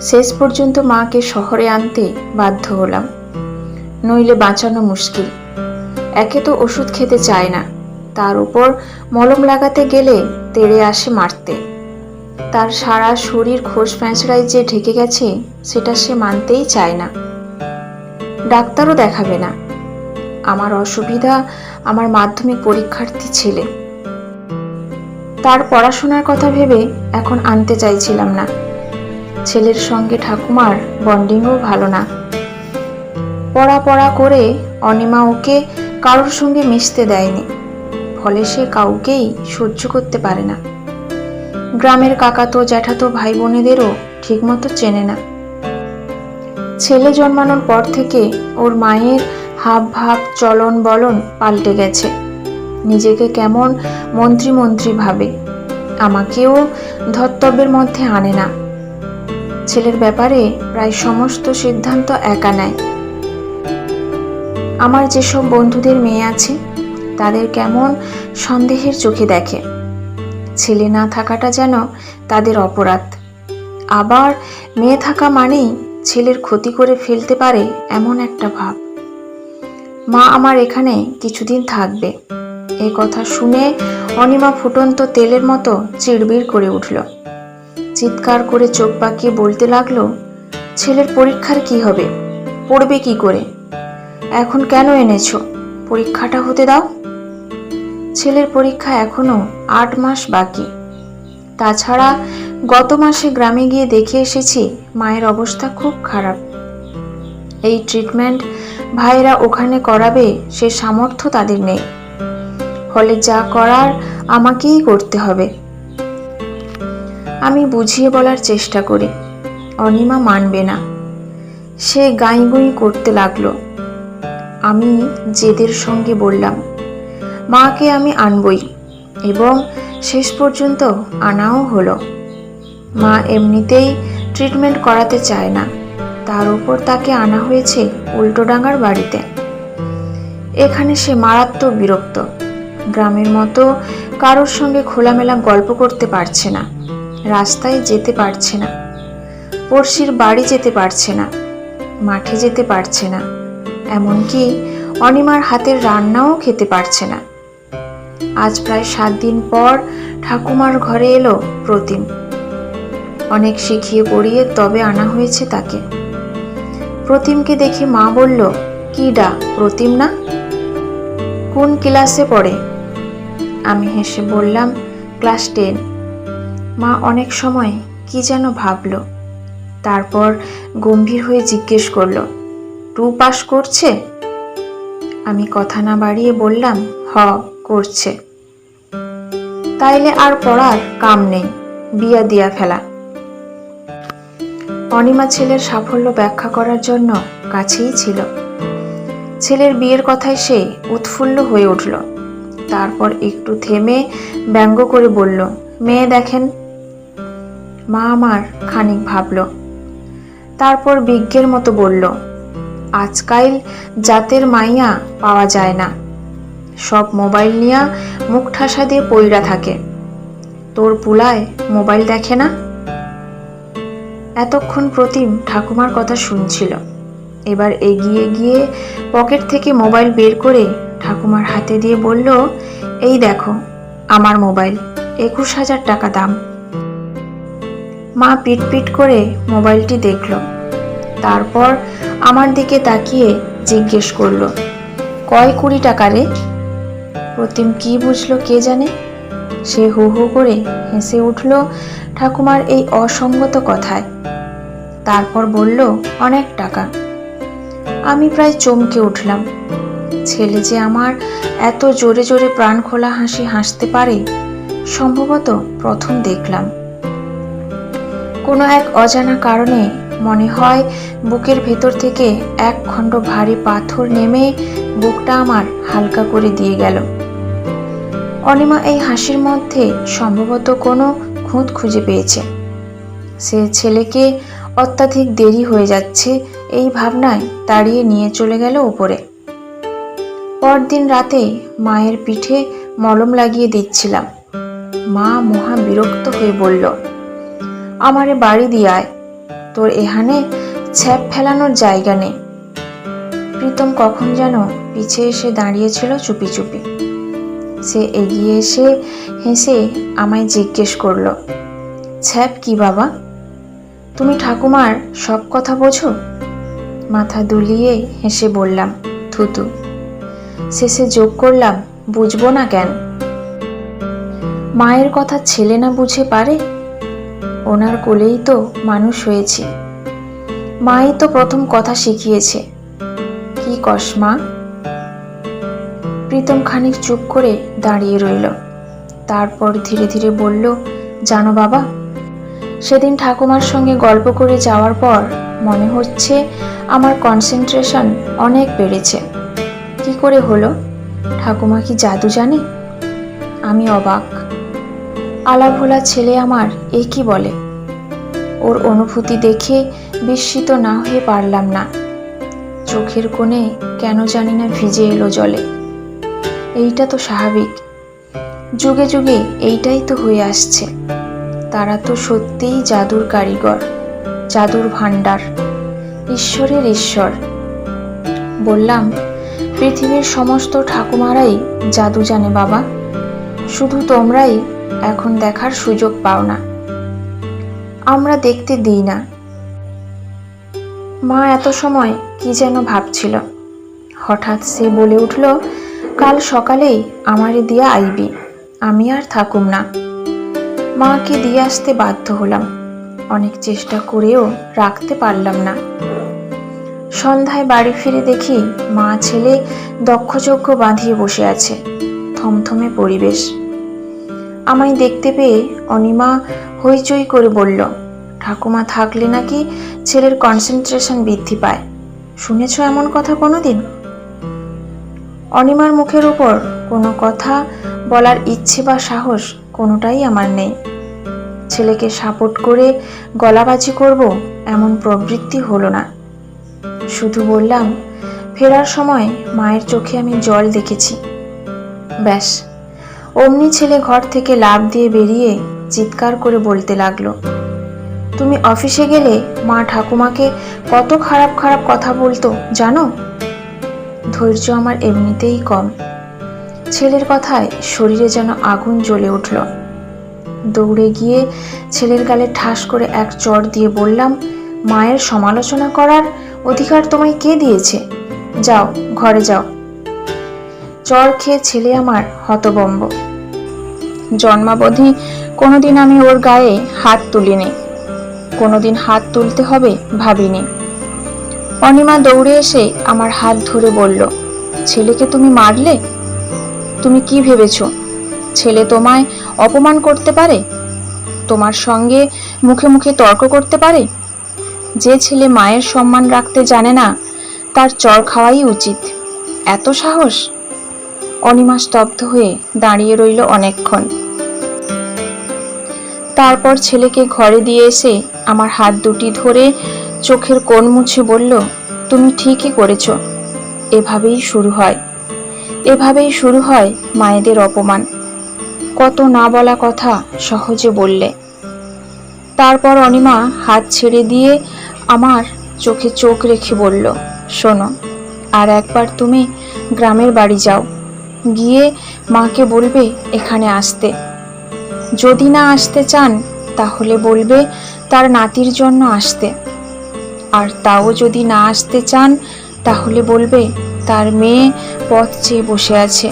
শেষ পর্যন্ত মাকে শহরে আনতে বাধ্য হলাম। নইলে বাঁচানো মুশকিল। একে তো ওষুধ খেতে চায় না। তার উপর মলম লাগাতে গেলে তেড়ে আসে মারতে। তার সারা শরীর খোস প্যাঁচড়ায় যে ঢেকে গেছে, সেটা সে মানতেই চায় না। ডাক্তারও দেখাবে না। আমার অসুবিধা আমার মাধ্যমিক পরীক্ষার্থী ছেলে। তার পড়াশোনার কথা ভেবে এখন আনতে চাইছিলাম না। ছেলের সঙ্গে ঠাকুমার বন্ডিংও ভালো না। পড়া পড়া করে অনিমা ওকে কারোর সঙ্গে মিশতে দেয়নি, ফলে সে কাউকেই সহ্য করতে পারে না। গ্রামের কাকাতো, জ্যাঠাতো ভাই বোনেদেরও ঠিকমতো চেনে না। ছেলে জন্মানোর পর থেকে ওর মায়ের হাব ভাব, চলন বলন পাল্টে গেছে। নিজেকে কেমন মন্ত্রী মন্ত্রী ভাবে, আমাকেও ধর্তব্যের মধ্যে আনে না। ছেলের ব্যাপারে প্রায় সমস্ত সিদ্ধান্ত একা নেয়। আমার যেসব বন্ধুদের মেয়ে আছে, তাদের কেমন সন্দেহের চোখে দেখে। ছেলে না থাকাটা যেন তাদের অপরাধ। আবার মেয়ে থাকা মানেই ছেলের ক্ষতি করে ফেলতে পারে এমন একটা ভাব। মা আমার এখানে কিছুদিন থাকবে। এ কথা শুনে অনিমা ফুটন্ত তেলের মতো চিড়বিড় করে উঠল। চিৎকার করে চোখ পাকিয়ে বলতে লাগল, ছেলের পরীক্ষার কি হবে? পড়বে কি করে? এখন কেন এনেছো? পরীক্ষাটা হতে দাও? ছেলের পরীক্ষা এখনও আট মাস বাকি। তাছাড়া গত মাসে গ্রামে গিয়ে দেখে এসেছি মায়ের অবস্থা খুব খারাপ। এই ট্রিটমেন্ট ভাইরা ওখানে করাবে সে সামর্থ্য তাদের নেই। ফলে যা করার আমাকেই করতে হবে। আমি বুঝিয়ে বলার চেষ্টা করি। অনিমা মানবে না। সে গাঁই গুঁই করতে লাগল। আমি জেদের সঙ্গে বললাম, মাকে আমি আনবই। এবং শেষ পর্যন্ত আনাও হলো। মা এমনিতেই ট্রিটমেন্ট করাতে চায় না। তার উপর তাকে আনা হয়েছে উল্টোডাঙ্গার বাড়িতে। এখানে সে মারাত্মক বিরক্ত। গ্রামের মতো কারোর সঙ্গে খোলামেলা গল্প করতে পারছে না। রাস্তায় যেতে পারছে না। পড়শির বাড়ি যেতে পারছে না, মাঠে যেতে পারছে না, এমনকি অনিমার হাতের রান্নাও খেতে পারছে না। আজ প্রায় সাত দিন পর ঠাকুমার ঘরে এলো প্রতিম। অনেক শিখিয়ে পড়িয়ে তবে আনা হয়েছে তাকে। প্রতিমকে দেখে মা বলল, কি ডা, প্রতিম না? কোন ক্লাসে পড়ে? আমি হেসে বললাম, ক্লাস টেন। মা অনেক সময় কি যেন ভাবলো। তারপর গম্ভীর হয়ে জিজ্ঞেস করল, টু পাস করছে? আমি কথা না বাড়িয়ে বললাম, হ, করছে। তাইলে আর পড়ার কাম নেই, বিয়া দিয়া ফেলা। অনিমা ছেলের সাফল্য ব্যাখ্যা করার জন্য কাছেই ছিল। ছেলের বিয়ের কথায় সে উৎফুল্ল হয়ে উঠল। তারপর একটু থেমে ব্যঙ্গ করে বলল, মেয়ে দেখেন মা আমার খানিক ভাবল। তারপর বিজ্ঞের মতো বলল, আজকাল জাতের মাইয়া পাওয়া যায় না। সব মোবাইল নিয়া মুখ ঠাসা দিয়ে পইরা থাকে। তোর পুলায় মোবাইল দেখে না? এতক্ষণ প্রতিম ঠাকুমার কথা শুনছিল। এবার এগিয়ে গিয়ে পকেট থেকে মোবাইল বের করে ঠাকুমার হাতে দিয়ে বলল, এই দেখো, আমার মোবাইল, একুশ হাজার টাকা দাম। মা পিট পিট করে মোবাইলটি দেখল। তারপর আমার দিকে তাকিয়ে জিজ্ঞেস করল, কয় কুড়ি টাকা রে? প্রতিম কি বুঝলো কে জানে? সে হু হু করে হেসে উঠল ঠাকুমার এই অসঙ্গত কথায়। তারপর বলল, অনেক টাকা। আমি প্রায় চমকে উঠলাম। ছেলে যে আমার এত জোরে জোরে প্রাণ খোলা হাসি হাসতে পারে, সম্ভবত প্রথম দেখলাম। কোনো এক অজানা কারণে মনে হয় বুকের ভেতর থেকে এক খণ্ড ভারী পাথর নেমে বুকটা আমার হালকা করে দিয়ে গেল। অনিমা এই হাসির মধ্যে সম্ভবত কোনো খুঁত খুঁজে পেয়েছে। সে ছেলেকে অত্যাধিক দেরি হয়ে যাচ্ছে এই ভাবনায় তাড়িয়ে নিয়ে চলে গেল উপরে। পরদিন রাতে মায়ের পিঠে মলম লাগিয়ে দিচ্ছিলাম। মা মহা বিরক্ত হয়ে বলল আমারে বাড়ি দিয়ে আয় তোর এখানে ছ্যাপ ফেলানোর জায়গা নেই। প্রীতম কখন যেন পিছে এসে দাঁড়িয়েছিল চুপি চুপি। সে এগিয়ে এসে হেসে আমায় জিজ্ঞেস করল, ছ্যাপ কি বাবা? তুমি ঠাকুমার সব কথা বোঝো? মাথা দুলিয়ে হেসে বললাম, থুতু, শেষে যোগ করলাম, বুঝব না কেন? মায়ের কথা ছেলে না বুঝে পারে? ওনার কোলেই তো মানুষ হয়েছি। মাই তো প্রথম কথা শিখিয়েছে। কি কসমা প্রীতম খানিক চুপ করে দাঁড়িয়ে রইল। তারপর ধীরে ধীরে বলল, জানো বাবা, সেদিন ঠাকুমার সঙ্গে গল্প করে যাওয়ার পর মনে হচ্ছে আমার কনসেন্ট্রেশন অনেক বেড়েছে। কি করে হলো? ঠাকুমা কি জাদু জানে? আমি অবাক। আলাভোলা ছেলে আমার, এ কি বলে? ওর অনুভূতি দেখে বিস্মিত না হয়ে পারলাম না। চোখের কোণে কেন জানি না ভিজে এলো জলে। এইটা তো স্বাভাবিক। যুগে যুগে এইটাই তো হয়ে আসছে। তারা তো সত্যিই জাদুর কারিগর, জাদুর ভাণ্ডার, ঈশ্বরের ঈশ্বর। বললাম, পৃথিবীর সমস্ত ঠাকুমারাই জাদু জানে বাবা। শুধু তোমরাই এখন দেখার সুযোগ পাও না। আমরা দেখতে দিই না। মা এত সময় কি যেন ভাবছিল। হঠাৎ সে বলে উঠল, কাল সকালেই আমারে দিয়া আইবি, আমি আর থাকুম না। মাকে দিয়ে আসতে বাধ্য হলাম। অনেক চেষ্টা করেও রাখতে পারলাম না। সন্ধ্যায় বাড়ি ফিরে দেখি মা ছেলে দক্ষযজ্ঞ বাঁধিয়ে বসে আছে, থমথমে পরিবেশ। আমায় দেখতে পেয়ে অনিমা হইচই করে বলল, ঠাকুমা থাকলে নাকি ছেলের কনসেন্ট্রেশন বৃদ্ধি পায়। শুনেছ এমন কথা কোনোদিন? অনিমার মুখের উপর কোনো কথা বলার ইচ্ছে বা সাহস কোনোটাই আমার নেই। ছেলেকে সাপোর্ট করে গলাবাজি করব এমন প্রবৃত্তি হলো না। শুধু বললাম, ফেরার সময় মায়ের চোখে আমি জল দেখেছি। ব্যাস। অমনি ছেলে ঘর থেকে লাভ দিয়ে বেরিয়ে চিৎকার করে বলতে লাগল, তুমি অফিসে গেলে মা ঠাকুমাকে কত খারাপ খারাপ কথা বলতো, জানো? ধৈর্য আমার এমনিতেই কম। ছেলের কথায় শরীরে যেন আগুন জ্বলে উঠল। দৌড়ে গিয়ে ছেলের গালে ঠাস করে এক চর দিয়ে বললাম, মায়ের সমালোচনা করার অধিকার তোমায় কে দিয়েছে? যাও, ঘরে যাও। চর খেয়ে ছেলে আমার হতবম্ব। জন্মাবধি কোনোদিন আমি ওর গায়ে হাত তুলিনি। কোনোদিন হাত তুলতে হবে ভাবিনি। অনিমা দৌড়ে এসে আমার হাত ধরে বলল, ছেলেকে তুমি মারলে? তুমি কি ভেবেছ? ছেলে তোমায় অপমান করতে পারে? তোমার সঙ্গে মুখে মুখে তর্ক করতে পারে? যে ছেলে মায়ের সম্মান রাখতে জানে না, তার চর খাওয়াই উচিত। এত সাহস? অনিমা স্তব্ধ হয়ে দাঁড়িয়ে রইল অনেকক্ষণ। তারপর ছেলেকে ঘরে দিয়ে এসে আমার হাত দুটি ধরে চোখের কোণ মুছে বলল, তুমি ঠিকই করেছ। এভাবেই শুরু হয়। এভাবেই শুরু হয় মায়েদের অপমান। কত না বলা কথা সহজে বললে। তারপর অনিমা হাত ছেড়ে দিয়ে আমার চোখে চোখ রেখে বলল, শোনো, আর একবার তুমি গ্রামের বাড়ি যাও। গিয়ে মাকে বলবে এখানে আসতে। যদি না আসতে চান, তাহলে বলবে তার নাতির জন্য আসতে। আর তাও যদি না আসতে চান, তাহলে বলবে তার মেয়ে পথ চেয়ে বসে আছে।